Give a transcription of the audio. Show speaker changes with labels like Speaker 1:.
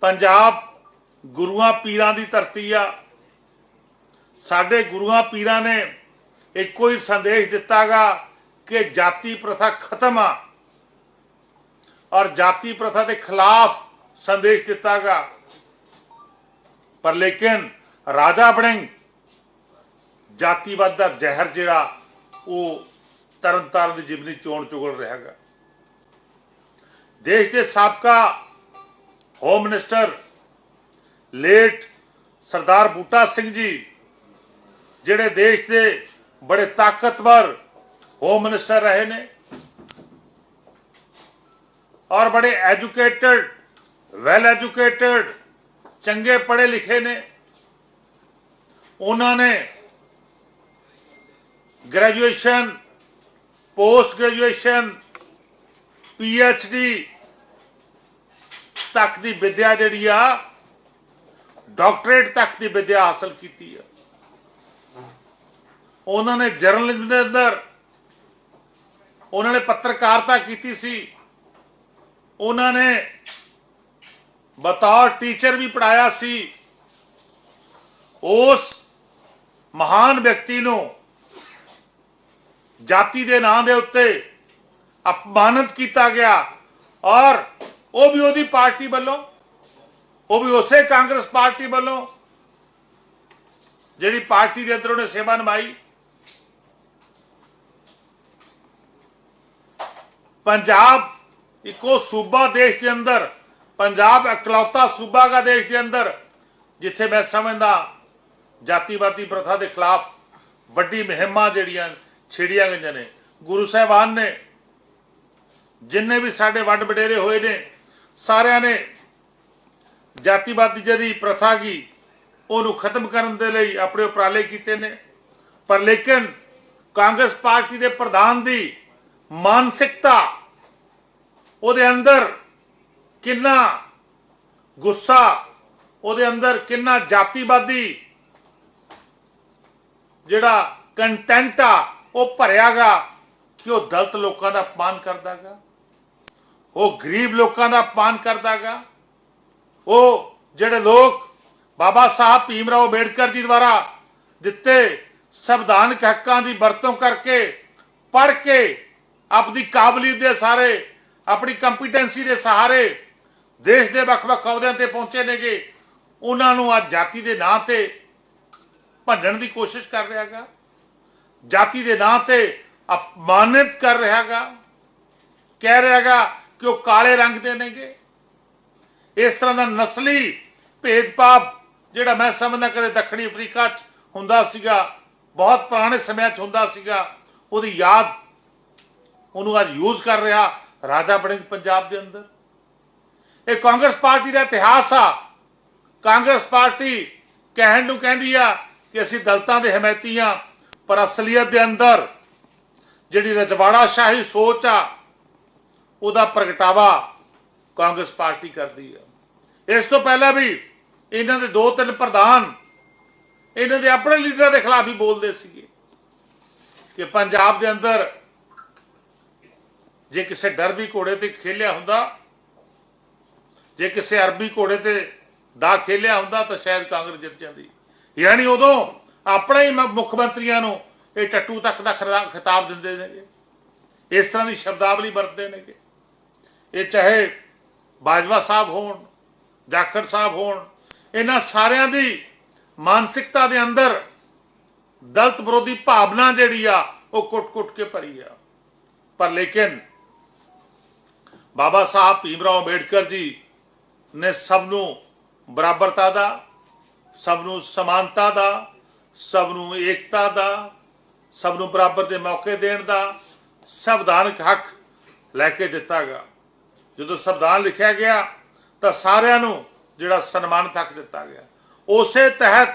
Speaker 1: ਪੰਜਾਬ ਗੁਰੂਆਂ ਪੀਰਾਂ ਦੀ ਧਰਤੀ ਆ। ਸਾਡੇ ਗੁਰੂਆਂ ਪੀਰਾਂ ਨੇ ਇੱਕੋ ਹੀ ਸੰਦੇਸ਼ ਦਿੱਤਾਗਾ ਕਿ ਜਾਤੀ ਪ੍ਰਥਾ ਖਤਮ ਆ। ਔਰ ਜਾਤੀ ਪ੍ਰਥਾ ਦੇ ਖਿਲਾਫ ਸੰਦੇਸ਼ ਦਿੱਤਾਗਾ। ਪਰ ਲੇਕਿਨ ਰਾਜਾ ਬਣਿੰਗ ਜਾਤੀਵਾਦ ਦਾ ਜ਼ਹਿਰ ਜਿਹੜਾ, ਉਹ ਤਰਨਤਾਰਨ ਦੀ ਜਿਮਨੀ ਚੋਣ ਚੁਗਲ ਰਿਹਾਗਾ। ਦੇਸ਼ ਦੇ ਸਾਬਕਾ home minister late Sardar Buta Singh ji ਜਿਹੜੇ ਦੇਸ਼ ਦੇ ਬੜੇ ਤਾਕਤਵਰ ਹੋਮ ਮਿਨਿਸਟਰ ਰਹੇ ਨੇ ਔਰ ਬੜੇ ਐਜੂਕੇਟਡ ਵੈਲ ਐਜੂਕੇਟਡ ਚੰਗੇ ਪੜ੍ਹੇ ਲਿਖੇ ਨੇ, ਉਹਨਾਂ ਨੇ ਗ੍ਰੈਜੂਏਸ਼ਨ ਪੋਸਟ ਗ੍ਰੈਜੂਏਸ਼ਨ ਡੀ ਤੱਕ ਦੀ ਵਿਦਿਆ ਜਿਹੜੀ ਆ, ਡਾਕਟਰੇਟ ਤੱਕ ਦੀ ਵਿਦਿਆ ਹਾਸਲ ਕੀਤੀ ਆ। ਉਹਨਾਂ ਨੇ ਜਰਨਲਿਜ਼ਮ ਦੇ ਅੰਦਰ ਉਹਨਾਂ ਨੇ ਪੱਤਰਕਾਰਤਾ ਕੀਤੀ ਸੀ। ਉਹਨਾਂ ਨੇ ਬਤੌਰ ਟੀਚਰ ਵੀ ਪੜਾਇਆ ਸੀ। ਉਸ ਮਹਾਨ ਵਿਅਕਤੀ ਨੂੰ ਜਾਤੀ ਦੇ ਨਾਂ ਦੇ ਉੱਤੇ ਅਪਮਾਨਿਤ ਕੀਤਾ ਗਿਆ ਔਰ ਉਹ ਵੀ ਉਹਦੀ ਪਾਰਟੀ ਵੱਲੋਂ, ਉਹ ਵੀ ਉਸੇ ਕਾਂਗਰਸ ਪਾਰਟੀ ਵੱਲੋਂ, ਜਿਹੜੀ ਪਾਰਟੀ ਦੇ ਅੰਦਰ ਉਹਨੇ ਸੇਵਾ ਨਿਭਾਈ। ਪੰਜਾਬ ਇੱਕੋ ਸੂਬਾ ਦੇਸ਼ ਦੇ ਅੰਦਰ, ਪੰਜਾਬ ਇਕਲੌਤਾ ਸੂਬਾ ਦਾ ਦੇਸ਼ ਦੇ ਅੰਦਰ, ਜਿੱਥੇ ਮੈਂ ਸਮਝਦਾ ਜਾਤੀਵਾਦੀ ਪ੍ਰਥਾ ਦੇ ਖਿਲਾਫ ਵੱਡੀ ਮੁਹਿੰਮਾਂ ਜਿਹੜੀਆਂ ਛੇੜੀਆਂ ਗਈਆਂ ਨੇ। ਗੁਰੂ ਸਾਹਿਬਾਨ ਨੇ ਜਿੰਨੇ ਵੀ ਸਾਡੇ ਵੱਡ ਵਡੇਰੇ ਹੋਏ ਨੇ ਸਾਰਿਆਂ ਨੇ ਜਾਤੀਵਾਦੀ ਜਿਹੜੀ ਪ੍ਰਥਾ ਗਈ ਉਹਨੂੰ ਖਤਮ ਕਰਨ ਦੇ ਲਈ ਆਪਣੇ ਉਪਰਾਲੇ ਕੀਤੇ ਨੇ। ਪਰ ਲੇਕਿਨ ਕਾਂਗਰਸ ਪਾਰਟੀ ਦੇ ਪ੍ਰਧਾਨ ਦੀ ਮਾਨਸਿਕਤਾ, ਉਹਦੇ ਅੰਦਰ ਕਿੰਨਾ ਗੁੱਸਾ, ਉਹਦੇ ਅੰਦਰ ਕਿੰਨਾ ਜਾਤੀਵਾਦੀ ਜਿਹੜਾ ਕੰਟੈਂਟ ਆ, ਉਹ ਭਰਿਆਗਾ ਕਿ ਉਹ ਦਲਤ ਲੋਕਾਂ ਦਾ ਅਪਮਾਨ ਕਰਦਾਗਾ ਉਹ ਗਰੀਬ ਲੋਕਾਂ ਦਾ ਅਪਮਾਨ ਕਰਦਾਗਾ। ਉਹ ਜਿਹੜੇ ਲੋਕ ਬਾਬਾ ਸਾਹਿਬ ਭੀਮਰਾਓ ਅੰਬੇਡਕਰ ਜੀ ਦੁਆਰਾ ਦਿੱਤੇ ਸੰਵਿਧਾਨਕ ਹੱਕਾਂ ਦੀ ਵਰਤੋਂ ਕਰਕੇ ਪੜ੍ਹ ਕੇ ਆਪਣੀ ਕਾਬਲੀਅਤ ਦੇ ਸਾਰੇ, ਆਪਣੀ ਕੰਪੀਟੈਂਸੀ ਦੇ ਸਹਾਰੇ ਦੇਸ਼ ਦੇ ਵੱਖ-ਵੱਖ ਅਹੁਦਿਆਂ ਤੇ ਪਹੁੰਚੇ ਨੇਗੇ, ਉਹਨਾਂ ਨੂੰ ਅੱਜ ਜਾਤੀ ਦੇ ਨਾਂ ਤੇ ਭੰਡਣ ਦੀ ਕੋਸ਼ਿਸ਼ ਕਰ ਰਿਹਾਗਾ। ਜਾਤੀ ਦੇ ਨਾਂ ਤੇ ਅਪਮਾਨਿਤ ਕਰ ਰਿਹਾਗਾ। ਕਹਿ ਰਿਹਾਗਾ ਕਿ ਉਹ ਕਾਲੇ ਰੰਗ ਦੇ ਨੇਗੇ। ਇਸ ਤਰ੍ਹਾਂ ਦਾ ਨਸਲੀ ਭੇਦਭਾਵ ਜਿਹੜਾ ਮੈਂ ਸਮਝਦਾ ਕਦੇ ਦੱਖਣੀ ਅਫਰੀਕਾ 'ਚ ਹੁੰਦਾ ਸੀਗਾ, ਬਹੁਤ ਪੁਰਾਣੇ ਸਮਿਆਂ 'ਚ ਹੁੰਦਾ ਸੀਗਾ, ਉਹਦੀ ਯਾਦ ਉਹਨੂੰ ਅੱਜ ਯੂਜ਼ ਕਰ ਰਿਹਾ ਰਾਜਾ ਬੜਿੰਗ ਪੰਜਾਬ ਦੇ ਅੰਦਰ। ਇਹ ਕਾਂਗਰਸ ਪਾਰਟੀ ਦਾ ਇਤਿਹਾਸ ਆ। ਕਾਂਗਰਸ ਪਾਰਟੀ ਕਹਿਣ ਨੂੰ ਕਹਿੰਦੀ ਆ ਕਿ ਅਸੀਂ ਦਲਤਾਂ ਦੇ ਹਮਾਇਤੀ ਆ ਪਰ ਅਸਲੀਅਤ ਦੇ ਅੰਦਰ ਜਿਹੜੀ ਰਜਵਾੜਾ ਸ਼ਾਹੀ ਸੋਚ ਆ ਉਹਦਾ ਪ੍ਰਗਟਾਵਾ ਕਾਂਗਰਸ ਪਾਰਟੀ ਕਰਦੀ ਆ। ਇਸ ਤੋਂ ਪਹਿਲਾਂ ਵੀ ਇਹਨਾਂ ਦੇ ਦੋ ਤਿੰਨ ਪ੍ਰਧਾਨ ਇਹਨਾਂ ਦੇ ਆਪਣੇ ਲੀਡਰਾਂ ਦੇ ਖਿਲਾਫ ਹੀ ਬੋਲਦੇ ਸੀਗੇ ਕਿ ਪੰਜਾਬ ਦੇ ਅੰਦਰ ਜੇ ਕਿਸੇ ਡਰਬੀ ਘੋੜੇ ਤੇ ਖੇਲਿਆ ਹੁੰਦਾ, ਜੇ ਕਿਸੇ ਅਰਬੀ ਘੋੜੇ ਤੇ ਦਾ ਖੇਲਿਆ ਹੁੰਦਾ ਤਾਂ ਸ਼ਾਇਦ ਕਾਂਗਰਸ ਜਿੱਤ ਜਾਂਦੀ। ਯਾਨੀ ਉਦੋਂ ਆਪਣੇ ਹੀ ਮੁੱਖ ਮੰਤਰੀਆਂ ਨੂੰ ਇਹ ਟੱਟੂ ਤੱਕ ਦਾ ਖਰਾ- ਖਿਤਾਬ ਦਿੰਦੇ ਨੇਗੇ। ਇਸ ਤਰ੍ਹਾਂ ਦੀ ਸ਼ਬਦਾਵਲੀ ਵਰਤਦੇ ਨੇਗੇ। ਇਹ ਚਾਹੇ ਬਾਜਵਾ ਸਾਹਿਬ ਹੋਣ, ਜਾਖੜ ਸਾਹਿਬ ਹੋਣ, ਇਹਨਾਂ ਸਾਰਿਆਂ ਦੀ ਮਾਨਸਿਕਤਾ ਦੇ ਅੰਦਰ ਦਲਤ ਵਿਰੋਧੀ ਭਾਵਨਾ ਜਿਹੜੀ ਆ, ਉਹ ਕੁੱਟ-ਕੁੱਟ ਕੇ ਭਰੀ ਆ। ਪਰ ਲੇਕਿਨ ਬਾਬਾ ਸਾਹਿਬ ਭੀਮਰਾਓ ਅੰਬੇਡਕਰ ਜੀ ਨੇ ਸਭ ਨੂੰ ਬਰਾਬਰਤਾ ਦਾ, ਸਭ ਨੂੰ ਸਮਾਨਤਾ ਦਾ, ਸਭ ਨੂੰ ਏਕਤਾ ਦਾ, ਸਭ ਨੂੰ ਬਰਾਬਰ ਦੇ ਮੌਕੇ ਦੇਣ ਦਾ ਸੰਵਿਧਾਨਕ ਹੱਕ ਲੈ ਕੇ ਦਿੱਤਾਗਾ ਜਦੋਂ ਸੰਵਿਧਾਨ ਲਿਖਿਆ ਗਿਆ ਤਾਂ ਸਾਰਿਆਂ ਨੂੰ ਜਿਹੜਾ ਸਨਮਾਨ ਤੱਕ ਦਿੱਤਾ ਗਿਆ। ਉਸੇ ਤਹਿਤ